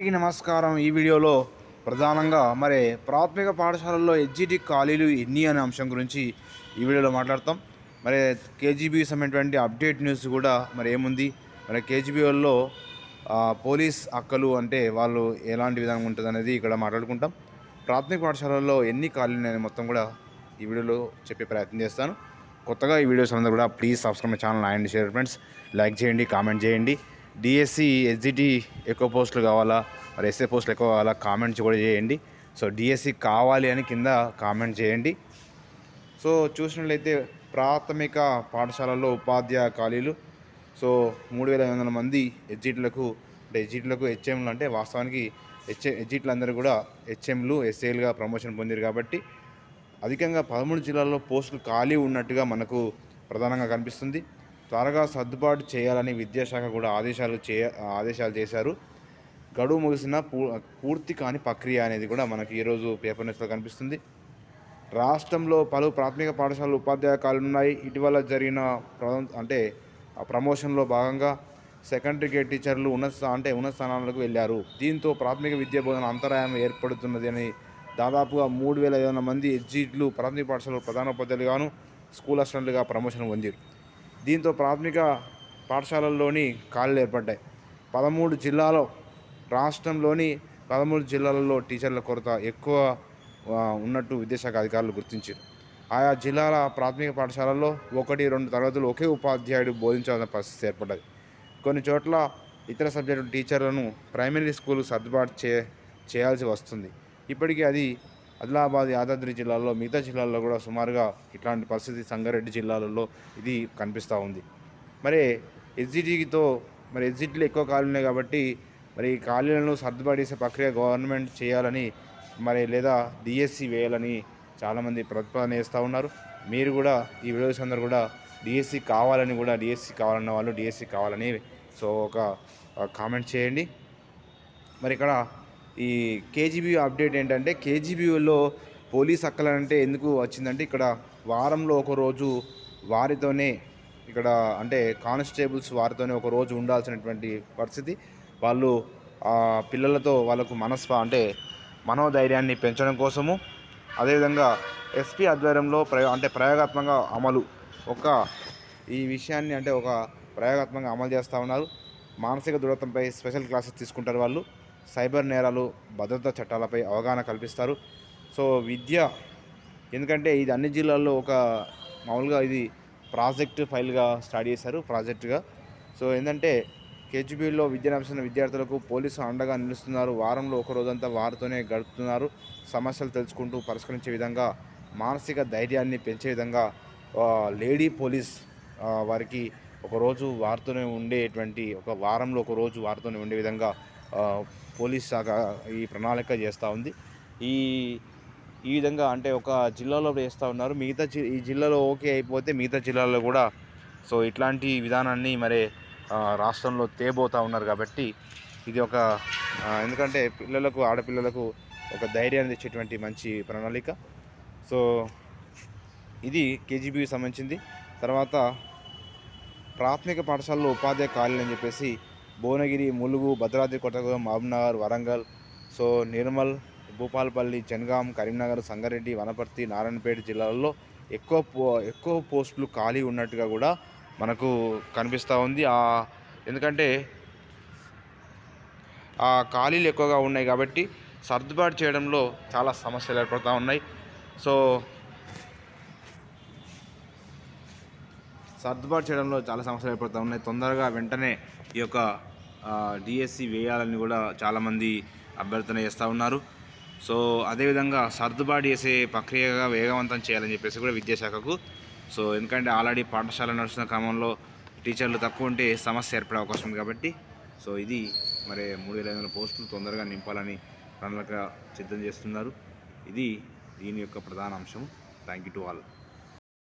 అందరికీ నమస్కారం. ఈ వీడియోలో ప్రధానంగా మరి ప్రాథమిక పాఠశాలల్లో హెచ్జిటి ఖాళీలు ఎన్ని అనే అంశం గురించి ఈ వీడియోలో మాట్లాడతాం. మరి కేజీబీ సంబంధించినటువంటి అప్డేట్ న్యూస్ కూడా మరి ఏముంది? మరి కేజీబీ పోలీస్ అక్కలు అంటే వాళ్ళు ఎలాంటి విధంగా ఉంటుంది అనేది ఇక్కడ మాట్లాడుకుంటాం. ప్రాథమిక పాఠశాలల్లో ఎన్ని ఖాళీలు నేను మొత్తం కూడా ఈ వీడియోలో చెప్పే ప్రయత్నం చేస్తాను. కొత్తగా ఈ వీడియోస్ అందరూ కూడా please subscribe my channel and share friends. Like చేయండి కామెంట్ చేయండి. డిఎస్సి ఎస్జిటి ఎక్కువ పోస్టులు కావాలా? మరి ఎస్ఏ పోస్టులు ఎక్కువ కావాలా? కామెంట్స్ కూడా చేయండి. సో డిఎస్సి కావాలి అని కింద కామెంట్ చేయండి. సో చూసినట్లయితే ప్రాథమిక పాఠశాలల్లో ఉపాధ్యాయ ఖాళీలు. సో మూడు వేల ఐదు వందల మంది ఎడ్జిట్లకు అంటే ఎడ్జిట్లకు హెచ్ఎంలు అంటే వాస్తవానికి హెచ్ఎ ఎడ్జిట్లు అందరూ కూడా హెచ్ఎంలు ఎస్ఏలుగా ప్రమోషన్ పొందారు కాబట్టి అధికంగా పదమూడు జిల్లాల్లో పోస్టులు ఖాళీ ఉన్నట్టుగా మనకు ప్రధానంగా కనిపిస్తుంది. త్వరగా సర్దుబాటు చేయాలని విద్యాశాఖ కూడా ఆదేశాలు చే ఆదేశాలు చేశారు. గడువు ముగిసిన పూ పూర్తి కాని ప్రక్రియ అనేది కూడా మనకి ఈరోజు పేపర్ న్యూస్లో కనిపిస్తుంది. రాష్ట్రంలో పలు ప్రాథమిక పాఠశాలలు ఉపాధ్యాయ ఖాళీలు ఉన్నాయి ఇటీవల జరిగిన అంటే ఆ ప్రమోషన్లో భాగంగా సెకండరీ గ్రేడ్ టీచర్లు ఉన్నత అంటే ఉన్నత స్థానాలకు వెళ్ళారు. దీంతో ప్రాథమిక విద్యా బోధన అంతరాయం ఏర్పడుతున్నది అని దాదాపుగా మూడు వేల ఐదు వందల మంది ఎడ్జిట్లు ప్రాథమిక పాఠశాలలో ప్రధానోపాధ్యాయులుగాను స్కూల్ అసిస్టెంట్లుగా ప్రమోషన్ పొందారు. దీంతో ప్రాథమిక పాఠశాలల్లోని ఖాళీలు ఏర్పడ్డాయి. పదమూడు జిల్లాలో రాష్ట్రంలోని పదమూడు జిల్లాలలో టీచర్ల కొరత ఎక్కువ ఉన్నట్టు విద్యాశాఖ అధికారులు గుర్తించారు. ఆయా జిల్లాల ప్రాథమిక పాఠశాలల్లో ఒకటి రెండు తరగతులు ఒకే ఉపాధ్యాయుడు బోధించాల్సిన పరిస్థితి ఏర్పడ్డది. కొన్ని చోట్ల ఇతర సబ్జెక్టు టీచర్లను ప్రైమరీ స్కూల్ సర్దుబాటు చే చేయాల్సి వస్తుంది. ఇప్పటికీ అది ఆదిలాబాద్ యాదాద్రి జిల్లాలో మిగతా జిల్లాల్లో కూడా సుమారుగా ఇట్లాంటి పరిస్థితి సంగారెడ్డి జిల్లాలలో ఇది కనిపిస్తూ ఉంది. మరి ఎస్జిటితో మరి ఎస్జిట్లు ఎక్కువ ఖాళీలు ఉన్నాయి కాబట్టి మరి ఈ ఖాళీలను సర్దుపడేసే ప్రక్రియ గవర్నమెంట్ చేయాలని మరి లేదా డిఎస్సి వేయాలని చాలామంది ప్రతిపాదన చేస్తూ ఉన్నారు. మీరు కూడా ఈ వీడియోస్ అందరూ కూడా డిఎస్సి కావాలని కూడా డిఎస్సి కావాలన్న వాళ్ళు డిఎస్సి కావాలని సో ఒక కామెంట్ చేయండి. మరి ఇక్కడ ఈ కేజీబీ అప్డేట్ ఏంటంటే కేజీబీలో పోలీస్ అక్కలంటే ఎందుకు వచ్చిందంటే ఇక్కడ వారంలో ఒక రోజు వారితోనే ఇక్కడ అంటే కానిస్టేబుల్స్ వారితోనే ఒక రోజు ఉండాల్సినటువంటి పరిస్థితి. వాళ్ళు ఆ పిల్లలతో వాళ్ళకు మనస్ప అంటే మనోధైర్యాన్ని పెంచడం కోసము అదేవిధంగా ఎస్పీ ఆధ్వర్యంలో ప్రయో అంటే ప్రయోగాత్మకంగా అమలు ఒక ఈ విషయాన్ని అంటే ఒక ప్రయోగాత్మకంగా అమలు చేస్తూ ఉన్నారు. మానసిక దృఢత్వంపై స్పెషల్ క్లాసెస్ తీసుకుంటారు వాళ్ళు. సైబర్ నేరాలు భద్రతా చట్టాలపై అవగాహన కల్పిస్తారు. సో విద్య ఎందుకంటే ఇది అన్ని జిల్లాల్లో ఒక మామూలుగా ఇది ప్రాజెక్ట్ ఫైల్గా స్టార్ట్ చేశారు ప్రాజెక్టుగా. సో ఏంటంటే కేజీబీలో విద్య నడుస్తున్న విద్యార్థులకు పోలీసు అండగా నిలుస్తున్నారు. వారంలో ఒక రోజంతా వారితోనే గడుపుతున్నారు. సమస్యలు తెలుసుకుంటూ పరిష్కరించే విధంగా మానసిక ధైర్యాన్ని పెంచే విధంగా లేడీ పోలీస్ వారికి ఒకరోజు వారితోనే ఉండేటువంటి ఒక వారంలో ఒక రోజు వారితోనే ఉండే విధంగా పోలీస్ శాఖ ఈ ప్రణాళిక చేస్తూ ఉంది. ఈ ఈ విధంగా అంటే ఒక జిల్లాలో చేస్తూ ఉన్నారు. మిగతా జి ఈ జిల్లాలో ఓకే అయిపోతే మిగతా జిల్లాలో కూడా సో ఇట్లాంటి విధానాన్ని మరి రాష్ట్రంలో తేబోతూ ఉన్నారు కాబట్టి ఇది ఒక ఎందుకంటే పిల్లలకు ఆడపిల్లలకు ఒక ధైర్యాన్ని తెచ్చేటువంటి మంచి ప్రణాళిక. సో ఇది కేజీబీకి సంబంధించింది. తర్వాత ప్రాథమిక పాఠశాలలో ఉపాధ్యాయ ఖాళీలు అని చెప్పేసి భువనగిరి ములుగు భద్రాద్రి కొత్తగూడెం మహబూబ్నగర్ వరంగల్. సో నిర్మల్ భూపాలపల్లి జనగాం కరీంనగర్ సంగారెడ్డి వనపర్తి నారాయణపేట జిల్లాలలో ఎక్కువ పో ఎక్కువ పోస్టులు ఖాళీ ఉన్నట్టుగా కూడా మనకు కనిపిస్తూ ఉంది. ఎందుకంటే ఆ ఖాళీలు ఎక్కువగా ఉన్నాయి కాబట్టి సర్దుబాటు చేయడంలో చాలా సమస్యలు ఏర్పడుతూ ఉన్నాయి. సో సర్దుబాటు చేయడంలో చాలా సమస్యలు ఏర్పడుతూ ఉన్నాయి. తొందరగా వెంటనే ఈ యొక్క డిఎస్సి వేయాలని కూడా చాలామంది అభ్యర్థన చేస్తూ ఉన్నారు. సో అదేవిధంగా సర్దుబాటు చేసే ప్రక్రియగా వేగవంతం చేయాలని చెప్పేసి కూడా విద్యాశాఖకు సో ఎందుకంటే ఆల్రెడీ పాఠశాల నడుస్తున్న క్రమంలో టీచర్లు తక్కువ ఉంటే సమస్య ఏర్పడే అవకాశం ఉంది కాబట్టి సో ఇది మరి మూడు వేల ఐదు వందల పోస్టులు తొందరగా నింపాలని ప్రణాళిక సిద్ధం చేస్తున్నారు. ఇది దీని యొక్క ప్రధాన అంశం థ్యాంక్ యూ టు ఆల్